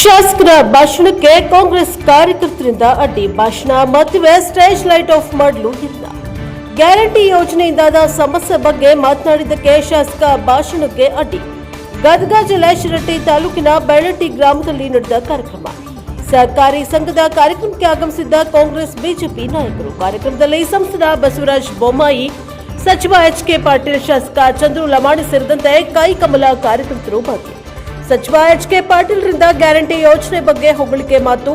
ಶಾಸಕರ ಭಾಷಣಕ್ಕೆ ಕಾಂಗ್ರೆಸ್ ಕಾರ್ಯಕರ್ತರಿಂದ ಅಡ್ಡಿ ಭಾಷಣ. ಮದುವೆ ಸ್ಟೇಜ್ ಲೈಟ್ ಆಫ್ ಮಾಡಲು ಇಲ್ಲ. ಗ್ಯಾರಂಟಿ ಯೋಜನೆಯಿಂದಾದ ಸಮಸ್ಯೆ ಬಗ್ಗೆ ಮಾತನಾಡಿದ್ದಕ್ಕೆ ಶಾಸಕ ಭಾಷಣಕ್ಕೆ ಅಡ್ಡಿ. ಗದಗ ಜಿಲ್ಲೆ ಶಿರಟ್ಟಿ ತಾಲೂಕಿನ ಬೆಳ್ಳಟ್ಟಿ ಗ್ರಾಮದಲ್ಲಿ ನಡೆದ ಕಾರ್ಯಕ್ರಮ. ಸರ್ಕಾರಿ ಸಂಘದ ಕಾರ್ಯಕ್ರಮಕ್ಕೆ ಆಗಮಿಸಿದ್ದ ಕಾಂಗ್ರೆಸ್ ಬಿಜೆಪಿ ನಾಯಕರು. ಕಾರ್ಯಕ್ರಮದಲ್ಲಿ ಸಂಸದ ಬಸವರಾಜ ಬೊಮ್ಮಾಯಿ, ಸಚಿವ ಎಚ್ ಕೆ ಪಾಟೀಲ್, ಶಾಸಕ ಚಂದ್ರು ಲಮಾಣಿ ಸೇರಿದಂತೆ ಕೈಕಮಲ ಕಾರ್ಯಕರ್ತರು ಭಾಗಿ ಸಚಿವ ಎಚ್ ಕೆ ಪಾಟೀಲ್ರಿಂದ ಗ್ಯಾರಂಟಿ ಯೋಜನೆ ಬಗ್ಗೆ ಹೊಗಳಿಕೆ ಮಾತು.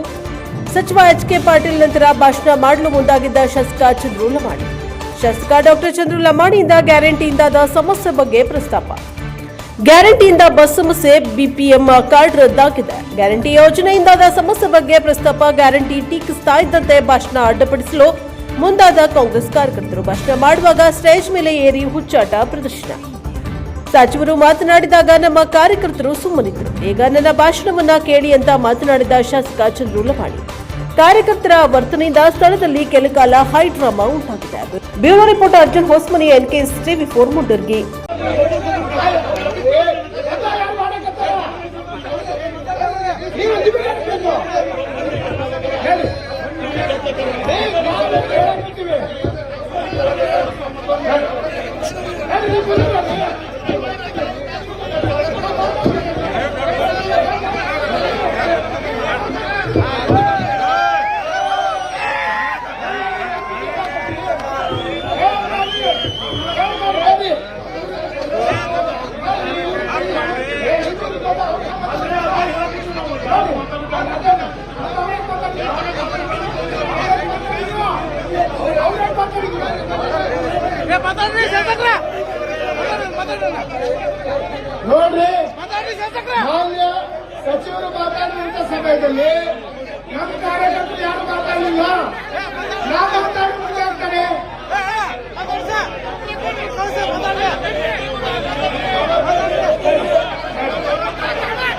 ಸಚಿವ ಎಚ್ ಕೆ ಪಾಟೀಲ್ ನಂತರ ಭಾಷಣ ಮಾಡಲು ಮುಂದಾಗಿದ್ದ ಶಾಸಕ ಚಂದ್ರು ಲಮಾಣಿ ಶಾಸಕ ಡಾಕ್ಟರ್ ಚಂದ್ರು ಲಮಾಣಿಯಿಂದ ಗ್ಯಾರಂಟಿಯಿಂದಾದ ಸಮಸ್ಯೆ ಬಗ್ಗೆ ಪ್ರಸ್ತಾಪ. ಗ್ಯಾರಂಟಿಯಿಂದ ಬಸ್ ಸಮಸ್ಯೆ, ಬಿಪಿಎಂ ಕಾರ್ಡ್ ರದ್ದಾಗಿದೆ. ಗ್ಯಾರಂಟಿ ಯೋಜನೆಯಿಂದಾದ ಸಮಸ್ಯೆ ಬಗ್ಗೆ ಪ್ರಸ್ತಾಪ, ಗ್ಯಾರಂಟಿ ಟೀಕಿಸ್ತಾ ಇದ್ದಂತೆ ಭಾಷಣ ಅಡ್ಡಪಡಿಸಲು ಮುಂದಾದ ಕಾಂಗ್ರೆಸ್ ಕಾರ್ಯಕರ್ತರು ಭಾಷಣ ಮಾಡುವಾಗ ಸ್ಟೇಜ್ ಮೇಲೆ ಏರಿ ಹುಚ್ಚಾಟ ಪ್ರದರ್ಶನ. ಸಚಿವರು ಮಾತನಾಡಿದಾಗ ನಮ್ಮ ಕಾರ್ಯಕರ್ತರು ಸುಮ್ಮನಿದ್ದರು ಈಗ ನನ್ನ ಭಾಷಣವನ್ನ ಕೇಳಿ ಅಂತ ಮಾತನಾಡಿದ ಶಾಸಕ ಚಂದ್ರು ಲವಾಣಿ ಕಾರ್ಯಕರ್ತರ ವರ್ತನೆಯಿಂದ ಸ್ಥಳದಲ್ಲಿ ಕೆಲಕಾಲ ಹೈ ಡ್ರಾಮಾ ಉಂಟಾಗಿದೆ. Bureau report Arjun Hosmani, NKS TV four Mundargi. ನೋಡ್ರಿ. ಮಾನ್ಯ ಸಚಿವರು ಮಾತಾಡಿದಂತ ಸಮಯದಲ್ಲಿ ನಮ್ಮ ಕಾರ್ಯಕರ್ತರು ಯಾರು ಮಾತಾಡಲಿಲ್ಲ? ನಾವು ಮಾತಾಡುವುದು ಯಾರ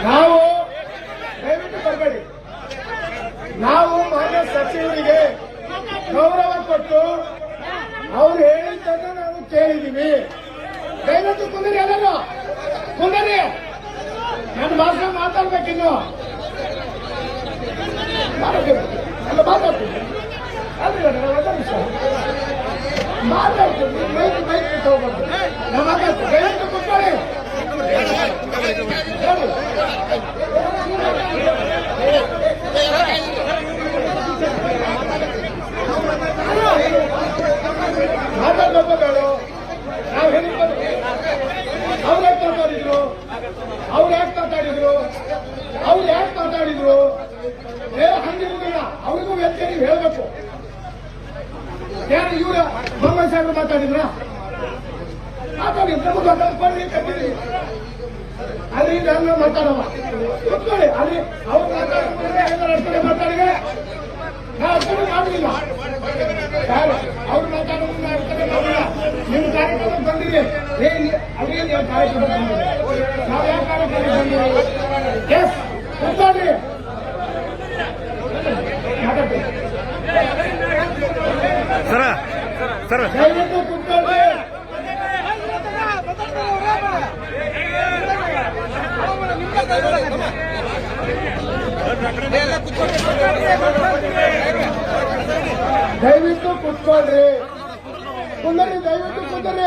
ನಾವು ದಯವಿಟ್ಟು ಬರಬೇಡಿ. ನಾವು ಮಾನ್ಯ ಸಚಿವರಿಗೆ ಗೌರವ ಕೊಟ್ಟು ಅವ್ರು ಹೇಳಿದ್ದನ್ನು ನಾವು ಕೇಳಿದೀವಿ. ದಯವಿಟ್ಟು ಕುಂದರಿ ಎಲ್ಲರೂ. ಕುಂದರಿ. ನನ್ನ ಭಾಷೆ ಮಾತಾಡ್ಬೇಕಿನ್ನು. ಅವ್ರು ಯಾಕೆ ಮಾತಾಡಿದ್ರು? ಅವ್ರು ಯಾಕೆ ಮಾತಾಡಿದ್ರು? ಏ ಹಂಗಿರುವುದಿಲ್ಲ ಅವ್ರಿಗೂ ವ್ಯಕ್ತಿ ನೀವು ಹೇಳ್ಬೇಕು. ಯಾರು ಇವ್ರ ಮೊಹಮ್ಮದ್ ಸಾಹೇಬ್ರು ಮಾತಾಡಿದ್ರ? ಮಾತಾಡಿ ಹಂಗ ಮಾತಾಡವ. ಅಲ್ಲಿ ಅವ್ರು ಮಾತಾಡಿದ್ರೆ. ಅಷ್ಟೇ ಮಾಡಲಿಲ್ಲ ಯಾರು ಅವ್ರು ಮಾತಾಡೋದು ನಾವು ಅಷ್ಟೇ ಮಾಡಿಲ್ಲ ನಿಮ್ಮ ಬಂದಿರಿ ಏನ್ ಕಾರ್ಯಕ್ರಮ ನಾವು ಯಾವ ಕಾರ್ಯಕ್ರಮ ಎಸ್ ಕೂತ್ಕೊಳ್ಳಿ ಸರ ಸರ. ದಯವಿಟ್ಟು ದಯವಿಟ್ಟು ಕೂತ್ಕೊಳ್ರಿ. ಕುಂದರಿ ದಯವಿಟ್ಟು ಕುಂದರಿ